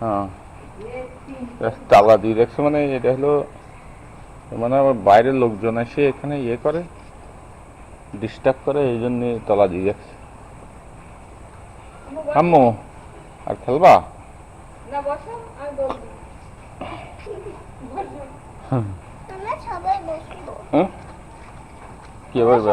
হ্যাঁ। তালা দিয়ে রাখছে মানে এটা হলো মানে আমার বাইরের লোকজন এসে এখানে ইয়ে করে ডিস্টার্ব করে এই জন্য তালা দিয়ে রাখছে। আম্মু আর খেলবা? না বসো আমি বলব আমরা সবাই বসবো। হ্যাঁ? কি বসবো।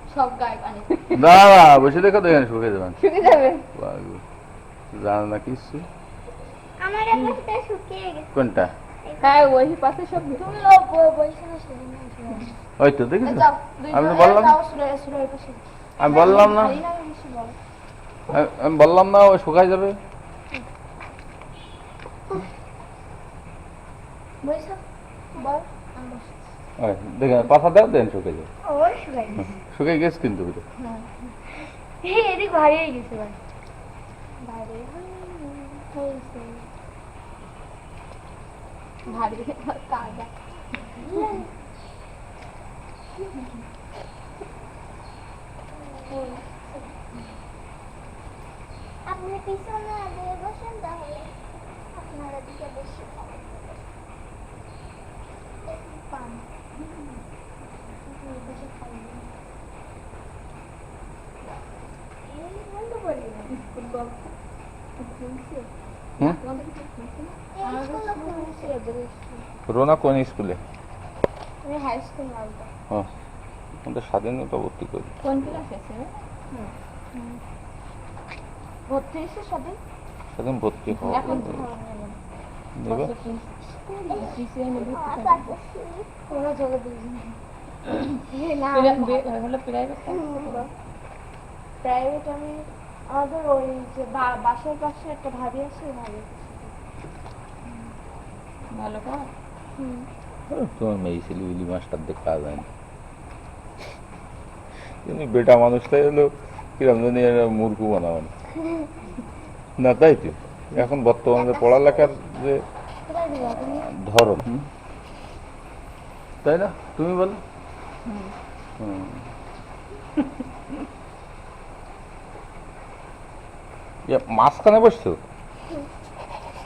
সব গায়ে পানি না না বসে দেখো দেখেন শুকে যাবেন শুকে যাবে জানো না কিছু আমার পাশটা শুকিয়ে গেছে। কোনটা? হ্যাঁ ওই পাশে সব তুমি বসে ওই তো দেখেছ? আমি তো বললাম। আমি বললাম না। আমি- বললাম না ও শুকাই যাবে। বল দেখেন পাশা দাও দেন শুকে শুকে গেছে কিন্তু এদিক ভারী হয়ে গেছে ভারী ভারী তাজা। আপনি পিছনে দিয়ে বসেন তাহলে আপনারা দিকে বেশি পান বসে খাইবেন। এই বন্ধ করি না। স্কুল বল খুলছে হুম? তোমাদের কিছু খুলছে না এই স্কুলে খুলছে, এদের স্কুল। রোনা কোন স্কুলে? ও স্বাধীনতা ভর্তি করি কোন ক্লাস ভর্তি হয়েছে হওয়া প্রাইভেট আমি আমাদের ওই যে বাসার পাশে একটা ভাবি আছে ভাবি ভালো কর। তোমার মেয়ে ছেলে উলি মাস্টার দেখতে কাজ হয় না। তুমি বেটা মানুষটাই হলো কিরম জানি মূর্খ বানাবেন। না তাই তো। এখন বর্তমানে পড়ালেখার যে ধরন। তাই না? তুমি বলো। হুম। ইয়ে, মাঝখানে বসছো?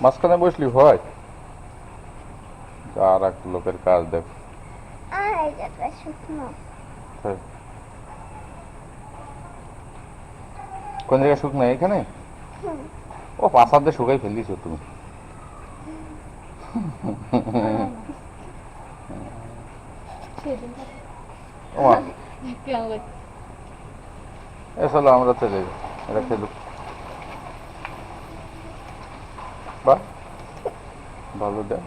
মাঝখানে বসলি হয়। আর এক লোকের কাজ দেখ। শুকনো। কোন জায়গায় শুকনো? এখানে ও পাশার দিয়ে শুকাই ফেলিছো তুমি। আমরা চলে যাই। এটা খেলুক। বা? ভালো দেয়।